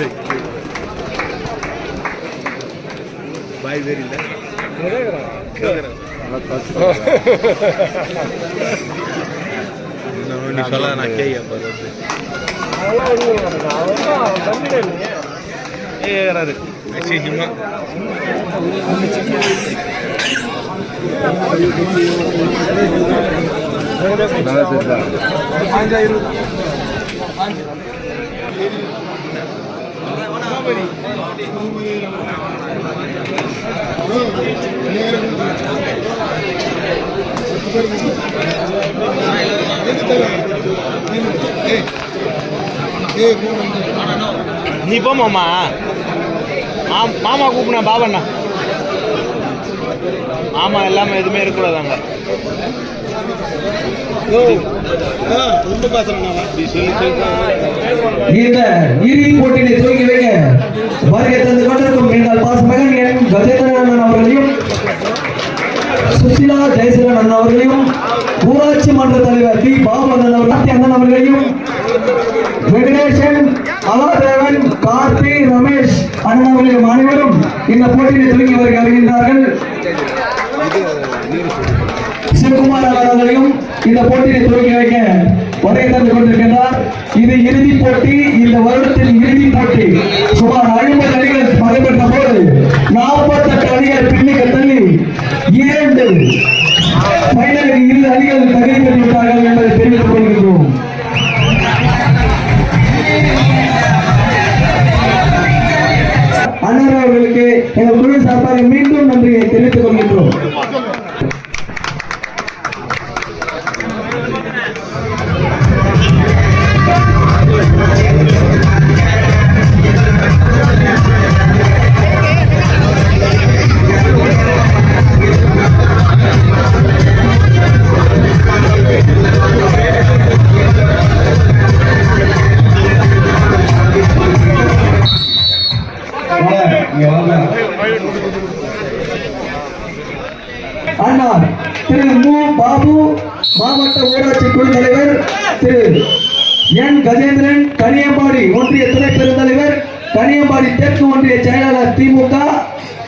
சரி பாய் பேர் இல்லை நீ சொல்ல நான் கேட்க நீ போ மாமா. மாமா கூப்பிடுண்ணா பாபண்ணா. மாமா எல்லாமே எதுவுமே இருக்கக்கூடாதாங்க. இந்த இறுதி போட்டியை துவங்கி வைக்க வருகை தந்து கொண்டிருக்கும் எங்கள் பாஸ் மகன் என் கஜேந்திரன் அவர்களையும் சுசிலா ஜெயசீலன் அண்ணன் அவர்களையும் ஊராட்சி மன்ற தலைவர் டி பாபு அண்ணன் அவர்கள் அண்ணன் அவர்களையும் வெங்கடேசன் அலாதேவன் கார்த்தி ரமேஷ் அண்ணன் அவர்களையும் அனைவரும் இந்த போட்டியை துவங்கி வருகை வருகின்றார்கள் சிவகுமார் அவர்களையும் இந்த போட்டியை துவக்கி வைக்க வருகை தந்து கொண்டிருக்கின்றார். இது இறுதி போட்டி. இந்த வருடத்தின் இறுதி போட்டி. சுமார் ஐம்பது அணிகள் நடைபெற்ற போது நாற்பத்தெட்டு அணிகள் பின்னிக்க தள்ளி இரண்டு பைனலுக்கு இரு அணிகள் தகுதி பெற்றுவிட்டார்கள் என்பதை தெரிவித்துக் கொள்கின்றோம். அண்ணன் அவர்களுக்கு எங்கள் குழு சார்பாக மீண்டும் நன்றியை தெரிவித்துக் கொள்கின்றோம்.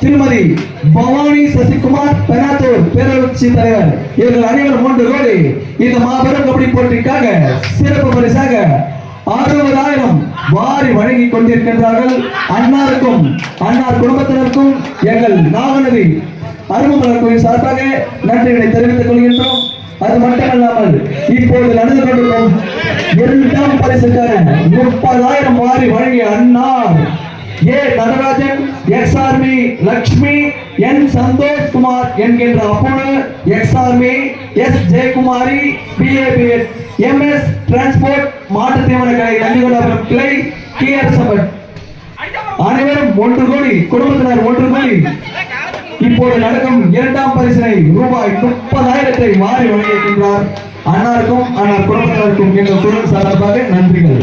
திருமதி பவானி சசிகுமார் பெனாத்தூர் பேரூராட்சி தலைவர். இவர்கள் அனைவரும் மூன்று கோடி இந்த மாபெரும் கபடி போட்டிக்காக சிறப்பு பரிசாக அறுபதாயிரம் வாரி வழங்கி கொண்டிருக்கின்றார்கள். அன்னாருக்கும் அன்னார் குடும்பத்தினருக்கும் எங்கள் நாகநதி அருமமலர் கோயில் சார்பாக நன்றிகளை தெரிவித்துக் கொள்கின்றோம். அது மட்டுமல்லாமல் இப்போது நடந்து கொண்டிருக்கும் இரண்டாம் பரிசுக்கான முப்பதாயிரம் வாரி வழங்கிய அன்னார் A Natarajan ex army Lakshmi N Santhosh Kumar என்கின்ற அப்போது ex army S Jayakumari BA BEd MS transport மாட்டுத் தீவன கலை நந்திகோடாபுரம் கிளை டிஆர் சபட் அனைவரும் ஒன்று கோடி குடும்பத்தினர் ஒன்று கோடி இப்போது நடக்கும் இரண்டாம் பரிசனை ரூபாய் முப்பதாயிரத்தை மாறி வழங்கியிருக்கின்றார். அன்னாருக்கும் அன்னார் குடும்பத்தினருக்கும் எங்கள் குடும்ப சார்பாக நன்றிகள்.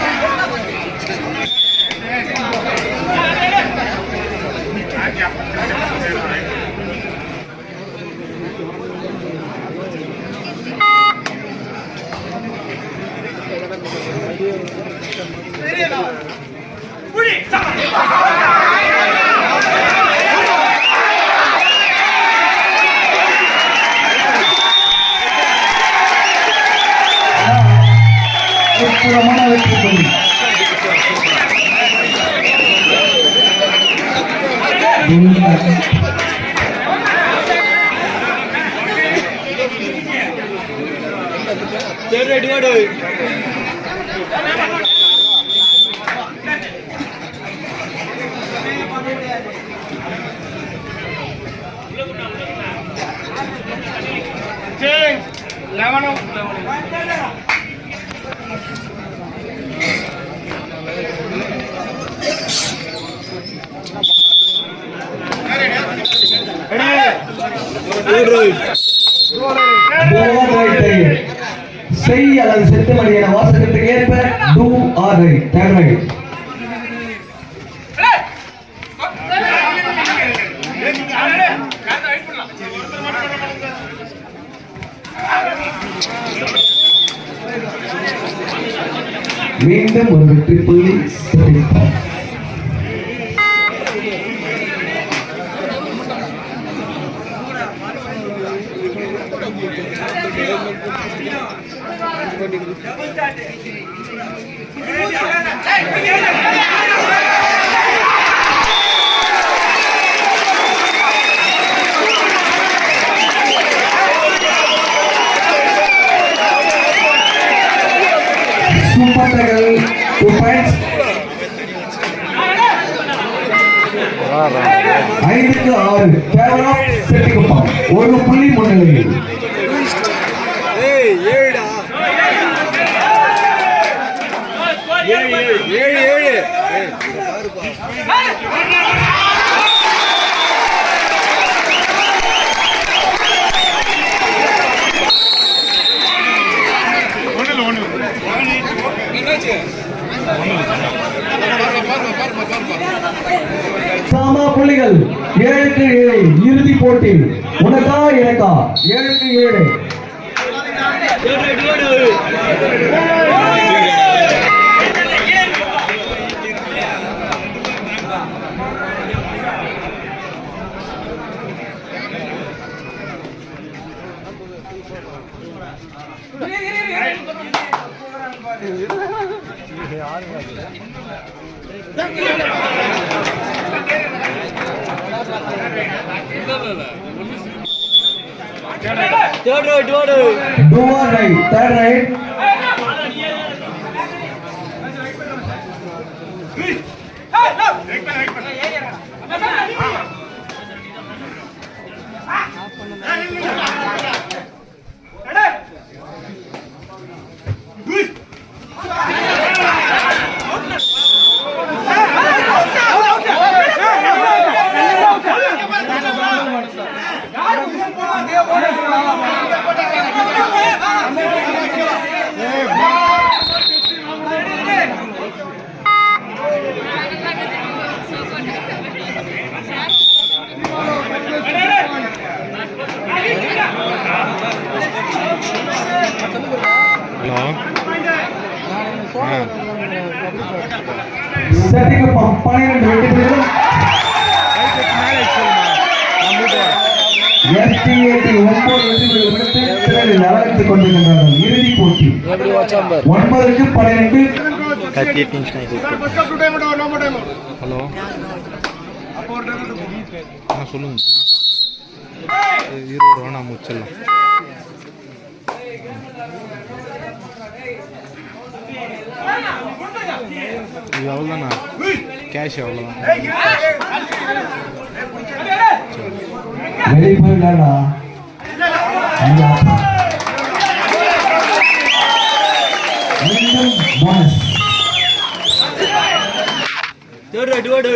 அற்புதமான வெற்றி புள்ளி சரி ரெடி செய் அல்லது செத்துமணி என வாசகத்துக்கு ஏற்ப do or right third right மீண்டும் ஒரு வெற்றி புள்ளி செட்டிப்பார். சூப்பர் டேக்கல் ஐந்துக்கு ஆறு கேவலம் செட்டிக்குப்பம் ஒரு புள்ளி முன்னிலையில் ஏய் ஏழுடா ஏழு ஏழு. சாமா புள்ளிகள் ஏழுக்கு ஏழு இறுதி போட்டி. உனக்கா எனக்கா? ஏழுக்கு ஏழு. தேர்ட் ரைட் ஓடு தேர்ட் ரைட் ஓடு do or right third right hello Chettikuppam பன்னிரண்டு வெற்றி புள்ளிகள் எஸ்டிஏடி ஒன்பது வெற்றி புள்ளிகள் எடுத்து திரையில் அலங்கரித்துக் கொண்டிருக்கின்றார்கள் இறுதி போட்டி ஒன்பதுக்கு பன்னிரண்டு ஹலோ ஆ சொல்லுங்க இருபது ரூபா நான் முடிச்சிடலாம் இது அவ்வளோதாண்ணா கேஷ் அவ்வளோதான் வெளியே மீண்டும் போனஸ் தேர்ட் ரைட் ஓடு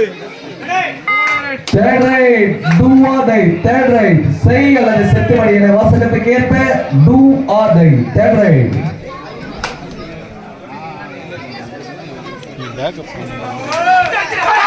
third right do or die third right செய் அல்லது செத்துமணி என வாசகத்துக்கு ஏற்ப do or die third right backup do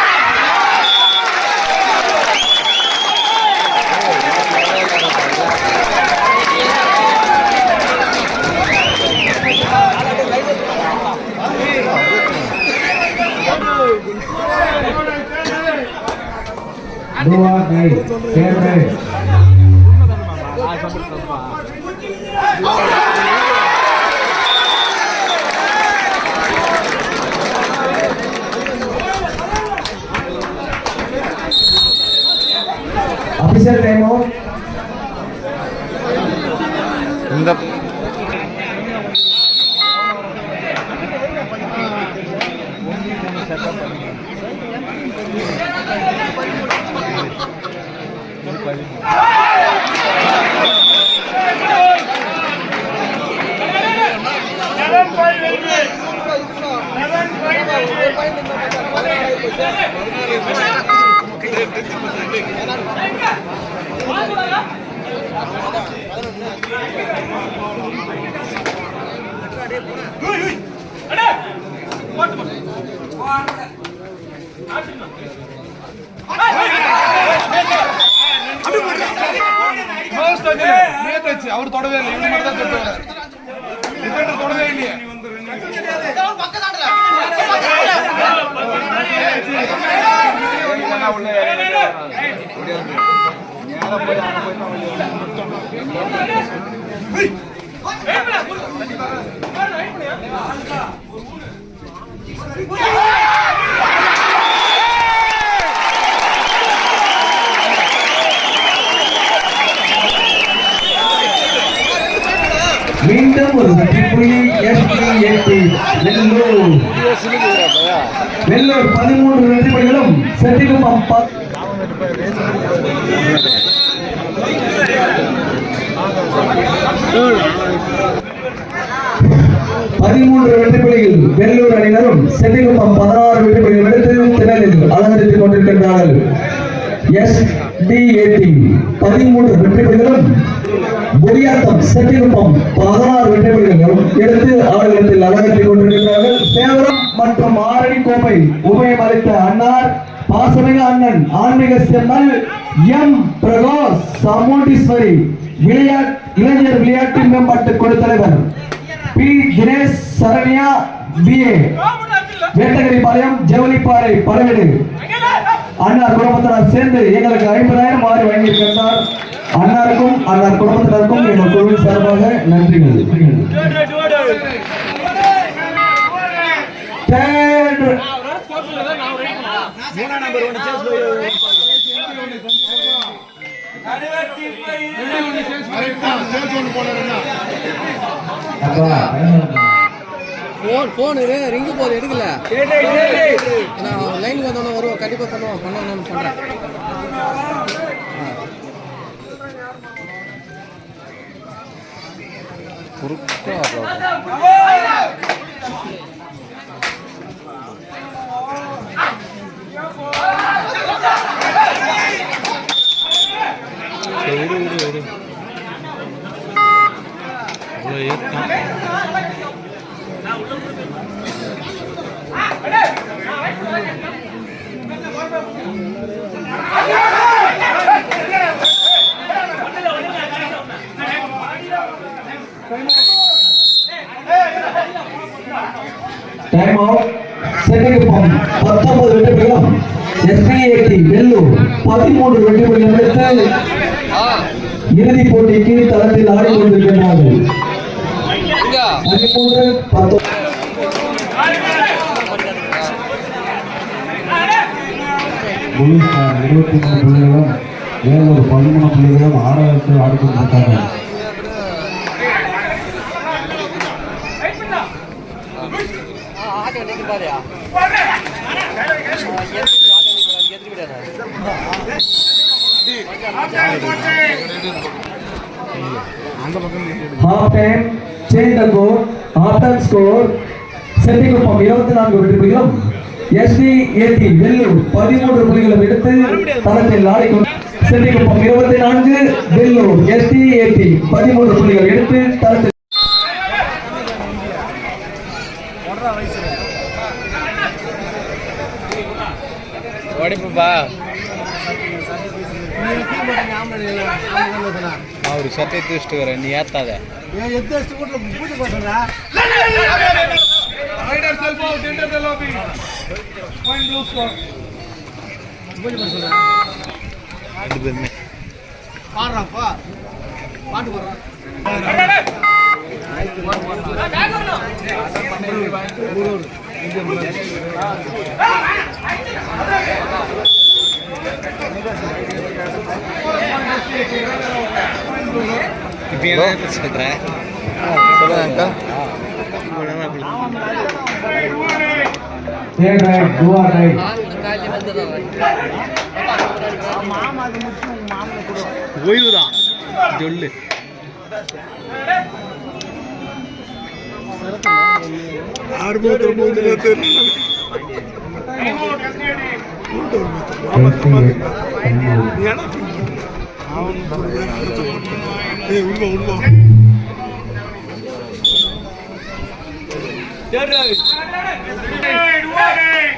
or die third right official time out இந்த அவர் தொடவே இல்லை இவங்க மட்டும் தான் தொட்டு டிஃபெண்டர் தொடவே இல்லையே மீண்டும் ஒரு வெற்றி புள்ளி எஸ்பிஎஸ்டி வெள்ளூர் வெள்ளூர் பதிமூன்று வெற்றி புள்ளிகளும் செட்டிகுப்பம் பதிமூன்று வெற்றி புள்ளியில் வெள்ளூர் அணியினரும் செட்டிகுப்பம் பதினாறு வெற்றி புள்ளிகள் எடுத்து திறனில் அலங்கரித்துக் கொண்டிருக்கின்றார்கள். எஸ் டிஏடி பதிமூன்று வெற்றி புள்ளிகளும் குடியாத்தம் செட்டிகுப்பம் பதினாறு வெற்றிகளும் எடுத்து அவர்களிடத்தில் அலங்கரித்துக் கொண்டிருக்கிறார்கள். சேவரம் மற்றும் ஆரணி கோப்பை உபயம் அளித்த அன்னார் பாசமிக அண்ணன் ஆன்மீக செம்மல் எம். பிரகாஷ் சாமுண்டீஸ்வரி விளையாட்டு இளைஞர் விளையாட்டு மேம்பாட்டு குழு தலைவர் P. Dinesh Saranya A. Vettagiripalayam Javulipparai Palaveedu. அன்னார் குடும்பத்தினர் சேர்ந்து எங்களுக்கு ஐம்பதாயிரம் மாறி வழங்கியிருக்கின்றார். அன்னாருக்கும் அன்னார் குடும்பத்தினருக்கும் எங்கள் குழுவின் சார்பாக நன்றிகள். அப்பா, ஃபோன் ஃபோனு ரிங்கு போகுது எடுக்கல. நான் லைனுக்கு வந்தோன்னே வருவோம் கண்டிப்பாக பண்ணுவோம் பண்ணணும்னு விடு அவ்வளோ ஏற்றம் டைம் அவுட் செட்டிகுப்பம் பத்தொன்பது வெற்றி எஸ்பிஐடி எஸ்பிஏடி பதிமூன்று வெற்றி புள்ளிகள் இறுதிப் போட்டிக்கு தளத்தில் ஆடிக்கொண்டிருக்கின்றார்கள் பதிமூன்று பத்தொன்பது. இருபத்தி மூணு புள்ளிகளும் வேலூர் பதிமூணு புள்ளிகளும் ஆடலுக்கு ஆடிக்கொண்டிருக்கிறார்கள் Half time, change the goal. Half time இருபத்தி நான்கு வெற்றி புள்ளிகளும் எஸ்டி ஏடி வெல்லூர் பதிமூன்று புள்ளிகளும் எடுத்து தரத்தில் ஆடிக்கொண்டு செட்டிக்குப்பம் இருபத்தி நான்கு வெல்லூர் எஸ்டி ஏடி பதிமூன்று புள்ளிகள் எடுத்து தரத்தில் ಸತ್ಯ ಎಷ್ಟು ನೀ ಏತ್ತಾದ ரைடர் செல்ஃப் அவுட் இப்போ என்ன சொல்கிறேன் சொல்லுங்க uncle third right do or right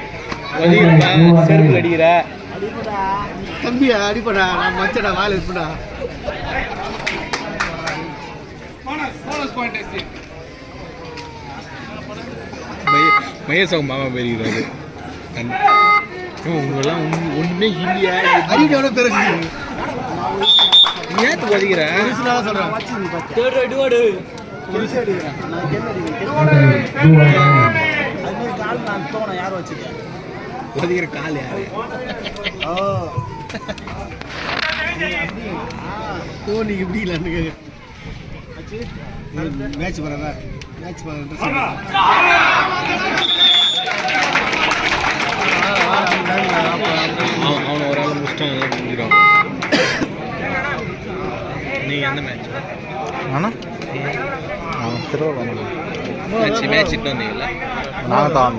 காலையில் செருப்பு அடிக்கிற தம்பியா அடிப்படா. நான் மச்சடா வாயில் இருப்படா. மகேஷ் அவங்க மாமா பெறுகிறாரு உங்களெல்லாம் ஒன்றுமே இல்லையா? அடிக்கோட பெருசு நீ ஏத்து சொல்றேன். ஒதுக்கிற கால் யாரு? தோனி இப்படி இல்லைன்னு மேட்ச் போறதா மேட்ச் போறதா அவன் ஒரு ஆள் முடிச்சிட்டான் எல்லாம் முடிஞ்சிடும் நீங்க எந்த மேட்ச் ஆனால் அவன் திருவள்ளூர் மேட்ச் மேட்ச் இட்டு வந்தீங்கல்ல நாங்கள் தான்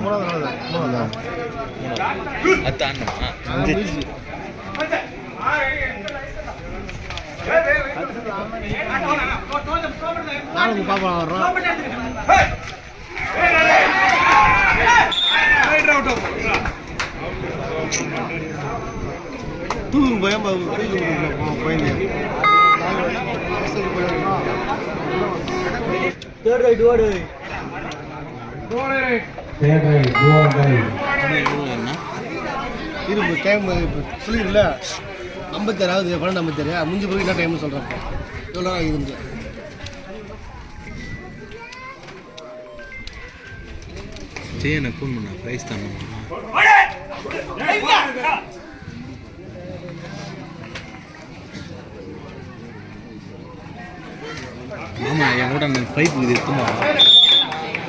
அது ஆடணுமா நானும் பாப்பா வர்றோம் தூக்கு பயம் போயிருந்தேன் third right do or right இருப்பு டைம் சொல்லிடுல ஐம்பத்தாறாவது பன்னெண்டு ஐம்பத்தாறு முடிஞ்ச பிறகு என்ன டைம்னு சொல்கிறேன் எவ்வளோ நேரம் ஆகுது சரி எனக்கு ஃபோன் பண்ண ப்ரைஸ் தரணும் மாமா என் கூட அந்த பைப் இது எடுத்துமா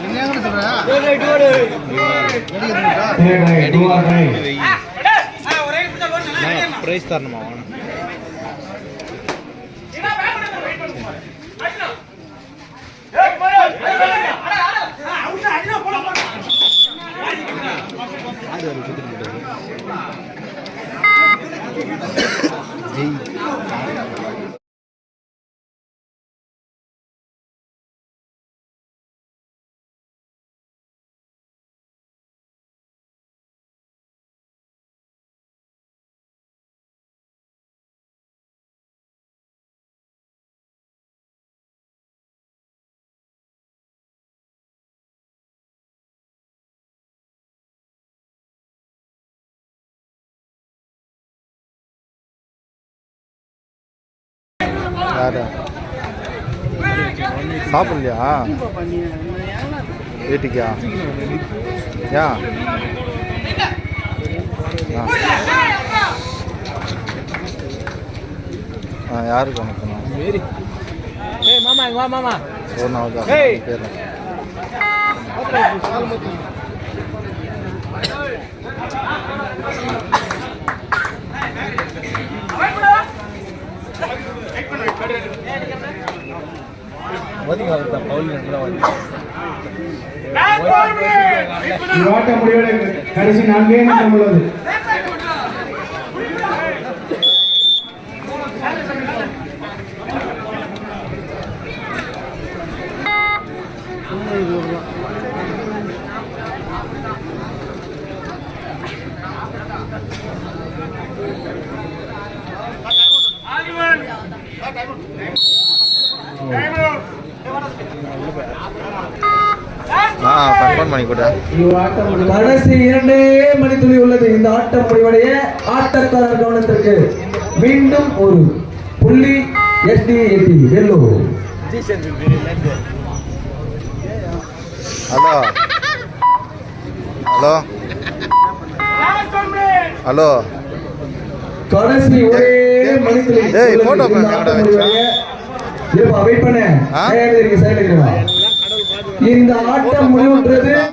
என்ன சொல்கிறேன் third right do or right prize தரணுமா? அவனை யாரு சாப்பிடலையா? வீட்டுக்கா? ஏன் ஆ. யாருக்கு அனுப்பணும்? மாமா வா மாமா. ஒரு நாள். பேர் இவ்வாட்ட முடிவோட கடைசி நான்கே நிமிடம் உள்ளது. கடைசி இரண்டே மணித்துளி உள்ளது. இந்த ஆட்டம் முடிவடைய ஆட்டக்காரர் கவனத்திற்கு மீண்டும் ஒரு புள்ளி எஸ்டி எட்டி வெல்லூர். ஹலோ. ஹலோ. ஹலோ. கடைசி ஒரே மணித்துளி ஏய், உள்ளது. photo இந்த பண்ணு, ஆட்டம் எங்கடா முடிவடைய இருப்பா வெயிட் பண்ணு. சைடுல இருக்கிறவா இந்த ஆட்டம் முடிவுன்றது